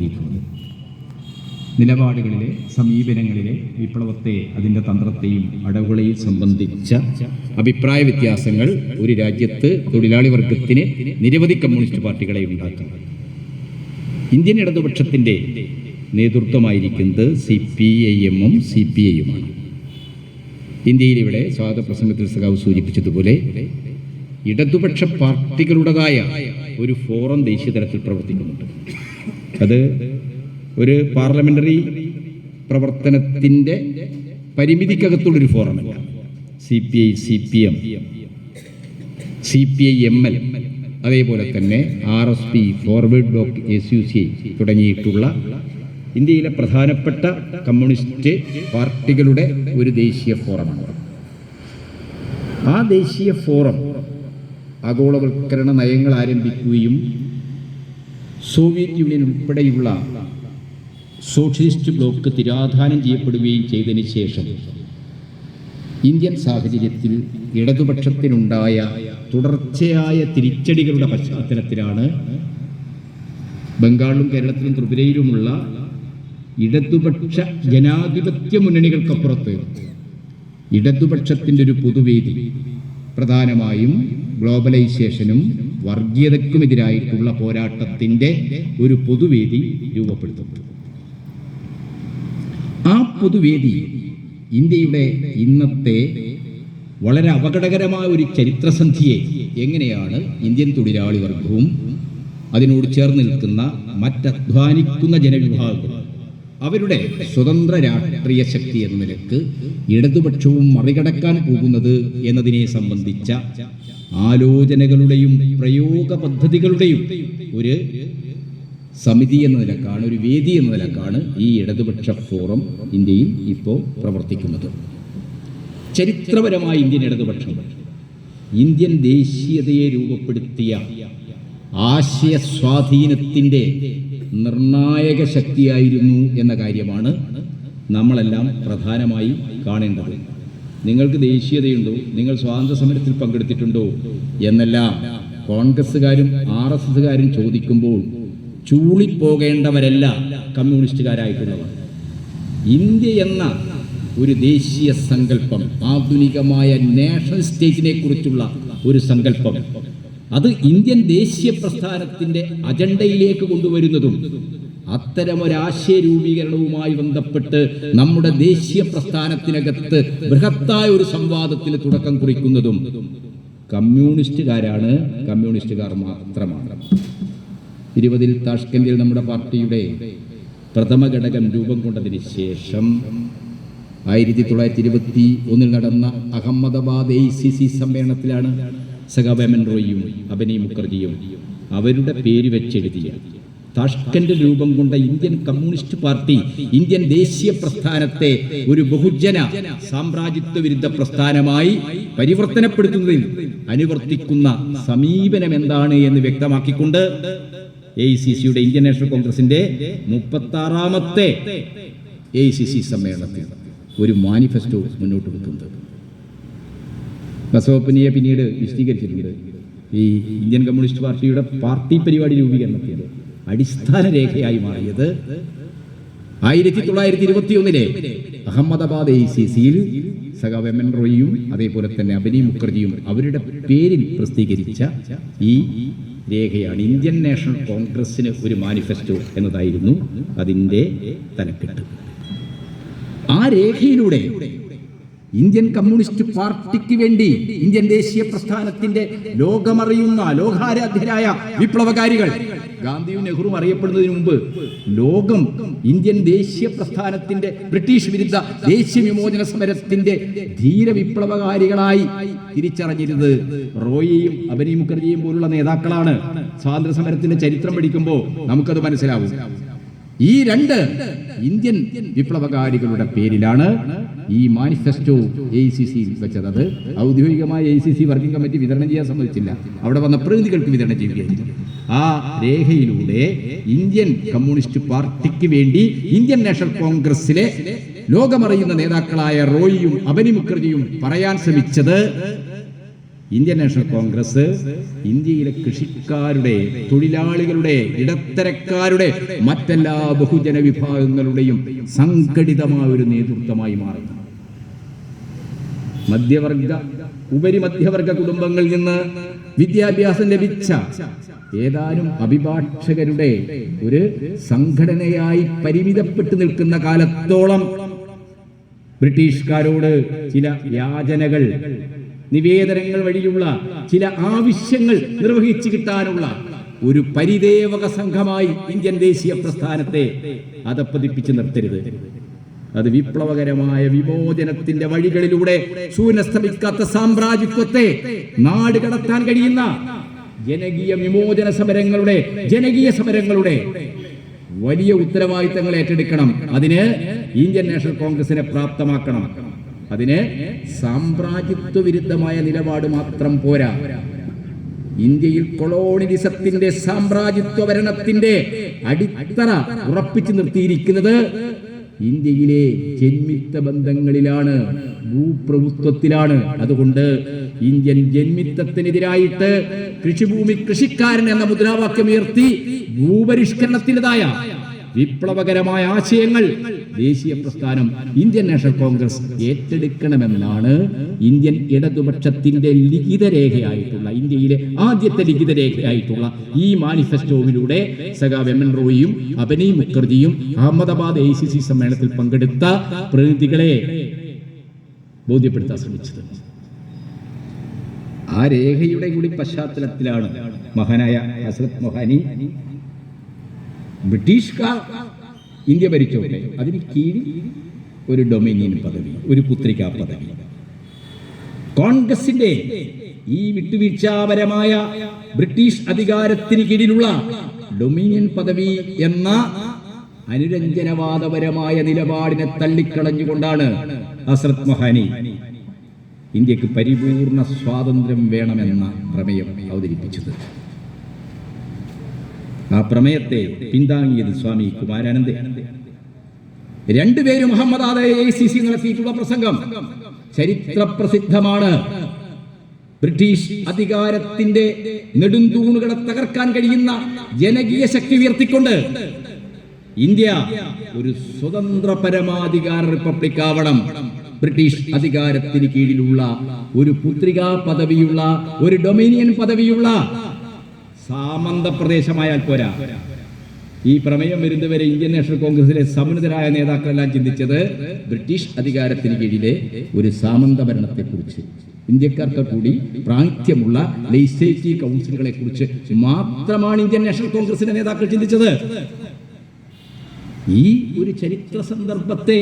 നടത്തിയിട്ടുള്ളത് നിലപാടുകളിലെ സമീപനങ്ങളിലെ വിപ്ലവത്തെ അതിന്റെ തന്ത്രത്തെയും അടവുകളെയും സംബന്ധിച്ച അഭിപ്രായ വ്യത്യാസങ്ങൾ ഒരു രാജ്യത്ത് തൊഴിലാളി വർഗത്തിന് നിരവധി കമ്മ്യൂണിസ്റ്റ് പാർട്ടികളെ ഉണ്ടാക്കും. ഇന്ത്യൻ ഇടതുപക്ഷത്തിന്റെ നേതൃത്വമായിരിക്കുന്നത് സി പി ഐ എമ്മും സി പി ഐയുമാണ്. ഇന്ത്യയിൽ ഇവിടെ സ്വാഗത പ്രസംഗത്തിൽ സഖാവ് സൂചിപ്പിച്ചതുപോലെ ഇടതുപക്ഷ പാർട്ടികളുടേതായ ഒരു ഫോറം ദേശീയ തലത്തിൽ പ്രവർത്തിക്കുന്നുണ്ട്. അത് ഒരു പാർലമെന്ററി പ്രവർത്തനത്തിന്റെ പരിമിതിക്കകത്തുള്ളൊരു ഫോറമല്ല. C P I C P M C P I M L അതേപോലെ തന്നെ R S P forward bloc S U C I തുടങ്ങിയിട്ടുള്ള ഇന്ത്യയിലെ പ്രധാനപ്പെട്ട കമ്മ്യൂണിസ്റ്റ് പാർട്ടികളുടെ ഒരു ദേശീയ ഫോറമാണ്. ആ ദേശീയ ഫോറം ആഗോളവൽക്കരണ നയങ്ങൾ ആരംഭിക്കുകയും സോവിയറ്റ് യൂണിയൻ ഉൾപ്പെടെയുള്ള സോഷ്യലിസ്റ്റ് ബ്ലോക്ക് തിരാധാനം ചെയ്യപ്പെടുകയും ചെയ്തതിന് ശേഷം ഇന്ത്യൻ സാഹചര്യത്തിൽ ഇടതുപക്ഷത്തിനുണ്ടായ തുടർച്ചയായ തിരിച്ചടികളുടെ പശ്ചാത്തലത്തിലാണ് ബംഗാളിലും കേരളത്തിലും ത്രിപുരയിലുമുള്ള ഇടതുപക്ഷ ജനാധിപത്യ മുന്നണികൾക്കപ്പുറത്ത് ഇടതുപക്ഷത്തിന്റെ ഒരു പൊതുവേദി പ്രധാനമായും ഗ്ലോബലൈസേഷനും വർഗീയതയ്ക്കുമെതിരായിട്ടുള്ള പോരാട്ടത്തിന്റെ ഒരു പൊതുവേദി രൂപപ്പെടുത്തുന്നത് ആ പൊതുവേദി ഇന്ത്യയുടെ ഇന്നത്തെ വളരെ അപകടകരമായ ഒരു ചരിത്രസന്ധിയെ എങ്ങനെയാണ് ഇന്ത്യൻ തൊഴിലാളി വർഗവും അതിനോട് ചേർന്ന് നിൽക്കുന്ന മറ്റധ്വാനിക്കുന്ന ജനവിഭാഗങ്ങൾ അവരുടെ സ്വതന്ത്ര രാഷ്ട്രീയ ശക്തി എന്ന നിലയ്ക്ക് ഇടതുപക്ഷവും മറികടക്കാൻ പോകുന്നത് എന്നതിനെ സംബന്ധിച്ച ആലോചനകളുടെയും പ്രയോഗ പദ്ധതികളുടെയും ഒരു സമിതി എന്ന നിലക്കാണ് ഒരു വേദി എന്ന നിലക്കാണ് ഈ ഇടതുപക്ഷ ഫോറം ഇന്ത്യയിൽ ഇപ്പോൾ പ്രവർത്തിക്കുന്നത്. ചരിത്രപരമായ ഇന്ത്യൻ ഇടതുപക്ഷം ഇന്ത്യൻ ദേശീയതയെ രൂപപ്പെടുത്തിയ ആശയ സ്വാധീനത്തിന്റെ നിർണായക ശക്തിയായിരുന്നു എന്ന കാര്യമാണ് നമ്മളെല്ലാം പ്രധാനമായി കാണേണ്ടത്. നിങ്ങൾക്ക് ദേശീയതയുണ്ടോ? നിങ്ങൾ സ്വാതന്ത്ര്യ സമരത്തിൽ പങ്കെടുത്തിട്ടുണ്ടോ? എന്നെല്ലാം കോൺഗ്രസ്സുകാരും ആർ എസ് എസുകാരും ചോദിക്കുമ്പോൾ ചൂളിപ്പോകേണ്ടവരല്ല കമ്മ്യൂണിസ്റ്റുകാരായിട്ടുള്ളവർ. ഇന്ത്യ എന്ന ഒരു ദേശീയ സങ്കല്പം ആധുനികമായ നാഷണൽ സ്റ്റേറ്റിനെ കുറിച്ചുള്ള ഒരു സങ്കല്പം. അത് ഇന്ത്യൻ ദേശീയ പ്രസ്ഥാനത്തിന്റെ അജണ്ടയിലേക്ക് കൊണ്ടുവരുന്നതും അത്തരമൊരാശയ രൂപീകരണവുമായി ബന്ധപ്പെട്ട് നമ്മുടെ ദേശീയ പ്രസ്ഥാനത്തിനകത്ത് ബൃഹത്തായ ഒരു സംവാദത്തിന് തുടക്കം കുറിക്കുന്നതും കമ്മ്യൂണിസ്റ്റുകാരാണ്. കമ്മ്യൂണിസ്റ്റുകാർ മാത്രമാണ്. ഇരുപതിൽ താഷ്കന്തിൽ നമ്മുടെ പാർട്ടിയുടെ പ്രഥമ ഘടകം രൂപം കൊണ്ടതിന് ശേഷം ആയിരത്തി തൊള്ളായിരത്തി ഇരുപത്തി ഒന്നിൽ നടന്ന അഹമ്മദാബാദ് എ സി സി സമ്മേളനത്തിലാണ് സഖാബേമൻ റോയിയും അബനി മുഖർജിയും അവരുടെ പേര് വെച്ചെഴുതിയ താഷ്കന്റെ രൂപം കൊണ്ട ഇന്ത്യൻ കമ്മ്യൂണിസ്റ്റ് പാർട്ടി ഇന്ത്യൻ ദേശീയ പ്രസ്ഥാനത്തെ ഒരു ബഹുജന സാമ്രാജ്യത്വ വിരുദ്ധ പ്രസ്ഥാനമായി പരിവർത്തനപ്പെടുത്തുന്നതിൽ അനുവർത്തിക്കുന്ന സമീപനം എന്താണ് എന്ന് വ്യക്തമാക്കിക്കൊണ്ട് എ സി സിയുടെ ഇന്ത്യൻ നാഷണൽ കോൺഗ്രസിന്റെ മുപ്പത്തി ആറാമത്തെ എ സി സി സമ്മേളനത്തിൽ ഒരു മാനിഫെസ്റ്റോ മുന്നോട്ട് വെക്കുന്നത്. ബസവപ്പനിയെ പിന്നീട് വിശദീകരിച്ചിട്ടുണ്ട്. ഈ ഇന്ത്യൻ കമ്മ്യൂണിസ്റ്റ് പാർട്ടിയുടെ പാർട്ടി പരിപാടി രൂപീകരണത്തിൽ അടിസ്ഥാന രേഖയായി മാറിയത് ആയിരത്തി തൊള്ളായിരത്തി ഇരുപത്തി ഒന്നിലെ അഹമ്മദാബാദ് എ സി സിയിൽ സഖാവ് എം എൻ റോയിയും അതേപോലെ തന്നെ അഭിനി മുഖർജിയും അവരുടെ പേരിൽ പ്രസിദ്ധീകരിച്ച ഈ രേഖയാണ് ഇന്ത്യൻ നാഷണൽ കോൺഗ്രസിന് ഒരു മാനിഫെസ്റ്റോ എന്നതായിരുന്നു അതിന്റെ തലക്കെട്ട്. ആ രേഖയിലൂടെ ഇന്ത്യൻ കമ്മ്യൂണിസ്റ്റ് പാർട്ടിക്ക് വേണ്ടി ഇന്ത്യൻ ദേശീയ പ്രസ്ഥാനത്തിന്റെ ലോകമറിയുന്ന ലോകാരാധ്യരായ വിപ്ലവകാരികൾ ഗാന്ധിയും നെഹ്റുവും അറിയപ്പെടുന്നതിന് മുമ്പ് ലോകം ഇന്ത്യൻ ദേശീയ പ്രസ്ഥാനത്തിന്റെ ബ്രിട്ടീഷ് വിരുദ്ധ ദേശീയ വിമോചന സമരത്തിന്റെ ധീര വിപ്ലവകാരികളായി തിരിച്ചറിഞ്ഞിരുന്നത് റോയിയും അബനി മുഖർജിയും പോലുള്ള നേതാക്കളാണ്. സ്വാതന്ത്ര്യ സമരത്തിന്റെ ചരിത്രം പഠിക്കുമ്പോൾ നമുക്കത് മനസ്സിലാവും. ഈ രണ്ട് ഇന്ത്യൻ വിപ്ലവകാരികളുടെ പേരിലാണ് ഈ മാനിഫെസ്റ്റോ എ സി സി വെച്ചത്. അത് ഔദ്യോഗികമായ A C C working committee വിതരണം ചെയ്യാൻ സമ്മതിച്ചില്ല. അവിടെ വന്ന പ്രതിനിധികൾക്ക് വിതരണം ചെയ്യുകയായിരുന്നു. ആ രേഖയിലൂടെ ഇന്ത്യൻ കമ്മ്യൂണിസ്റ്റ് പാർട്ടിക്ക് വേണ്ടി ഇന്ത്യൻ നാഷണൽ കോൺഗ്രസിലെ ലോകമറിയുന്ന നേതാക്കളായ റോയിയും അബനി മുഖർജിയും പറയാൻ ശ്രമിച്ചത് ഇന്ത്യൻ നാഷണൽ കോൺഗ്രസ് ഇന്ത്യയിലെ കൃഷിക്കാരുടെ തൊഴിലാളികളുടെ ഇടത്തരക്കാരുടെ മറ്റെല്ലാ ബഹുജന വിഭാഗങ്ങളുടെയും സംഘടിതമായ ഒരു നേതൃത്വമായി മാറി. മധ്യവർഗ ഉപരിമധ്യവർഗ കുടുംബങ്ങളിൽ നിന്ന് വിദ്യാഭ്യാസം ലഭിച്ച ഏതാനും അഭിഭാഷകരുടെ ഒരു സംഘടനയായി പരിമിതപ്പെട്ടു നിൽക്കുന്ന കാലത്തോളം ബ്രിട്ടീഷുകാരോട് ചില യാചനകൾ നിവേദനങ്ങൾ വഴിയുള്ള ചില ആവശ്യങ്ങൾ നിർവഹിച്ചു കിട്ടാനുള്ള ഒരു പരിദേവക സംഘമായി ഇന്ത്യൻ ദേശീയ പ്രസ്ഥാനത്തെ അതപ്പതിപ്പിച്ച് നിർത്തരുത്. അത് വിപ്ലവകരമായ വിമോചനത്തിന്റെ വഴികളിലൂടെ സൂര്യനസ്തമിക്കാത്ത സാമ്രാജ്യത്വത്തെ നാട് കടത്താൻ കഴിയുന്ന ജനകീയ വിമോചന സമരങ്ങളുടെ ജനകീയ സമരങ്ങളുടെ വലിയ ഉത്തരവാദിത്തങ്ങൾ ഏറ്റെടുക്കണം. അതിന് ഇന്ത്യൻ നാഷണൽ കോൺഗ്രസിനെ പ്രാപ്തമാക്കണം. അതിന് സാമ്രാജ്യത്വ വിരുദ്ധമായ നിലപാട് മാത്രം പോരാ. ഇന്ത്യയിൽ കൊളോണിലിസത്തിന്റെ സാമ്രാജ്യത്വ ഭരണത്തിന്റെ അടിത്തറ ഉറപ്പിച്ചു നിർത്തിയിരിക്കുന്നത് ഇന്ത്യയിലെ ജന്മിത്ത ബന്ധങ്ങളിലാണ് ഭൂപ്രഭുത്വത്തിലാണ്. അതുകൊണ്ട് ഇന്ത്യൻ ജന്മിത്തത്തിനെതിരായിട്ട് കൃഷിഭൂമി കൃഷിക്കാരൻ എന്ന മുദ്രാവാക്യം ഉയർത്തി ഭൂപരിഷ്കരണത്തിന്റെതായ വിപ്ലവകരമായ ആശയങ്ങൾ ദേശീയ പ്രസ്ഥാനം ഇന്ത്യൻ നാഷണൽ കോൺഗ്രസ് ഏറ്റെടുക്കണമെന്നാണ് ഇന്ത്യൻ ഇടതുപക്ഷത്തിന്റെ ലിഖിത രേഖയായിട്ടുള്ള ഇന്ത്യയിലെ ആദ്യത്തെ ലിഖിത രേഖയായിട്ടുള്ള ഈ മാനിഫെസ്റ്റോവിലൂടെ സഖാവ് എം എൻ റോയിയും അബനി മുഖർജിയും അഹമ്മദാബാദ് എ സി സി സമ്മേളനത്തിൽ പങ്കെടുത്ത പ്രതിനിധികളെ ബോധ്യപ്പെടുത്താൻ ശ്രമിച്ചത്. ആ രേഖയുടെ കൂടി പശ്ചാത്തലത്തിലാണ് മഹാനായ ഹസ്രത് മൊഹാനി ബ്രിട്ടീഷുകാർ ഇന്ത്യ ഭരിച്ചോട്ടെ? അതിന് കീഴിൽ ഒരു ഡൊമിനിയൻ പദവി ഒരു പുത്രികാ പദവി. കോൺഗ്രസിന്റെ ഈ വിട്ടുവീഴ്ചാപരമായ ബ്രിട്ടീഷ് അധികാരത്തിന് കീഴിലുള്ള ഡൊമിനിയൻ പദവി എന്ന അനുരഞ്ജനവാദപരമായ നിലപാടിനെ തള്ളിക്കളഞ്ഞുകൊണ്ടാണ് ഹസ്രത് മഹാനി ഇന്ത്യയ്ക്ക് പരിപൂർണ സ്വാതന്ത്ര്യം വേണമെന്ന പ്രമേയം അവതരിപ്പിച്ചത്. ആ പ്രമേയത്തെ പിന്താങ്ങിയത് സ്വാമി കുമാരാനന്ദ രണ്ടുപേരും മുഹമ്മദ് നടത്തിയിട്ടുള്ള പ്രസംഗം. ചരിത്ര പ്രസിദ്ധമാണ് ബ്രിട്ടീഷ് അധികാരത്തിന്റെ നെടുന്തൂണുകളെ തകർക്കാൻ കഴിയുന്ന ജനകീയ ശക്തി ഉയർത്തിക്കൊണ്ട് ഇന്ത്യ ഒരു സ്വതന്ത്ര പരമാധികാര റിപ്പബ്ലിക് ആവണം. ബ്രിട്ടീഷ് അധികാരത്തിന് കീഴിലുള്ള ഒരു പുത്രികാ പദവിയുള്ള ഒരു ഡൊമിനിയൻ പദവിയുള്ള സാമന്ത പ്രദേശമായാൽ പോരാ. ഈ പ്രമേയം വരുന്നവരെ ഇന്ത്യൻ നാഷണൽ കോൺഗ്രസിലെ സമുന്നതരായ നേതാക്കളെല്ലാം ചിന്തിച്ചത് ബ്രിട്ടീഷ് അധികാരത്തിന് കീഴിലെ ഒരു സാമന്ത ഭരണത്തെക്കുറിച്ച്. ഇന്ത്യക്കാർക്ക് കൂടി പ്രാതിഥ്യമുള്ള ലെജിസ്ലേറ്റീവ് കൗൺസിലുകളെ കുറിച്ച് മാത്രമാണ് ഇന്ത്യൻ നാഷണൽ കോൺഗ്രസിന്റെ നേതാക്കൾ ചിന്തിച്ചത്. ഈ ഒരു ചരിത്ര സന്ദർഭത്തെ